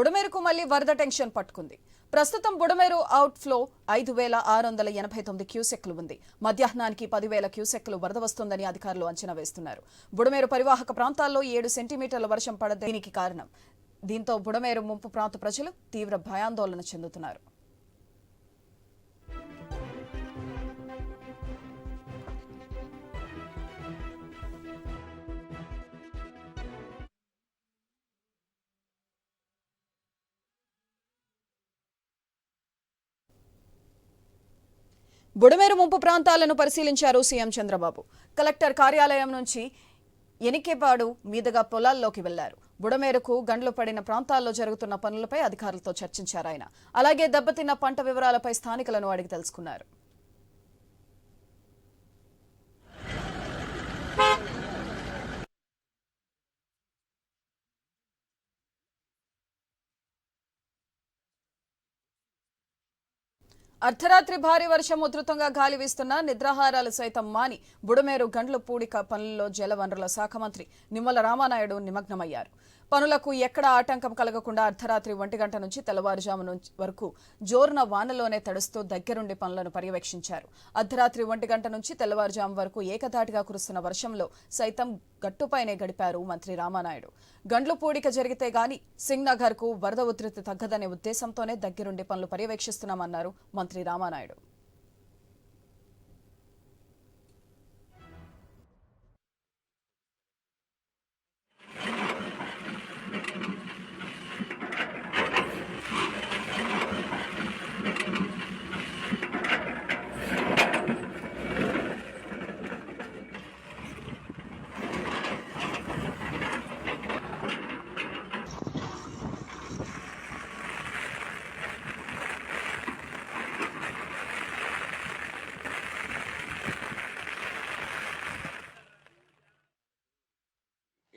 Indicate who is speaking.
Speaker 1: బుడమేరుకు మళ్ళీ వరద టెన్షన్ పట్టుకుంది. ప్రస్తుతం బుడమేరు అవుట్ ఫ్లో ఐదు వేల ఆరు వందల ఎనభై తొమ్మిది క్యూసెక్లు ఉంది. మధ్యాహ్నానికి పదివేల క్యూసెక్లు వరద వస్తుందని అధికారులు అంచనా వేస్తున్నారు. బుడమేరు పరివాహక ప్రాంతాల్లో ఏడు సెంటీమీటర్ల వర్షం పడ దీనికి కారణం. దీంతో బుడమేరు ముంపు ప్రాంత ప్రజలు తీవ్ర భయాందోళన చెందుతున్నారు. బుడమేరు ముంపు ప్రాంతాలను పరిశీలించారు సీఎం చంద్రబాబు. కలెక్టర్ కార్యాలయం నుంచి ఎనికేపాడు మీదుగా పొలాల్లోకి వెళ్ళారు. బుడమేరుకు గండ్లు పడిన ప్రాంతాల్లో జరుగుతున్న పనులపై అధికారులతో చర్చించారు ఆయన. అలాగే దెబ్బతిన్న పంట వివరాలపై స్థానికులను అడిగి తెలుసుకున్నారు. అర్ధరాత్రి భారీ వర్షం ఉధృతంగా గాలి వీస్తున్న నిద్రాహారాలు సైతం మాని బుడమేరు గండ్ల పూడిక పనుల్లో జలవనరుల శాఖ మంత్రి నిమ్మల రామానాయుడు నిమగ్నమయ్యారు. పనులకు ఎక్కడ ఆటంకం కలగకుండా అర్ధరాత్రి ఒంటి గంట నుంచి తెల్లవారుజాము నుంచి వరకు జోరున వానలోనే తడుస్తూ దగ్గరుండి పనులను పర్యవేక్షించారు. అర్ధరాత్రి ఒంటి గంట నుంచి తెల్లవారుజాము వరకు ఏకధాటిగా కురుస్తున్న వర్షంలో సైతం గట్టుపైనే గడిపారు మంత్రి రామానాయుడు. గండ్లు పూడిక జరిగితే గాని సింగ్ నగర్కు వరద ఉధృతి తగ్గదనే ఉద్దేశంతోనే దగ్గరుండి పనులు పర్యవేక్షిస్తున్నామన్నారు మంత్రి రామానాయుడు.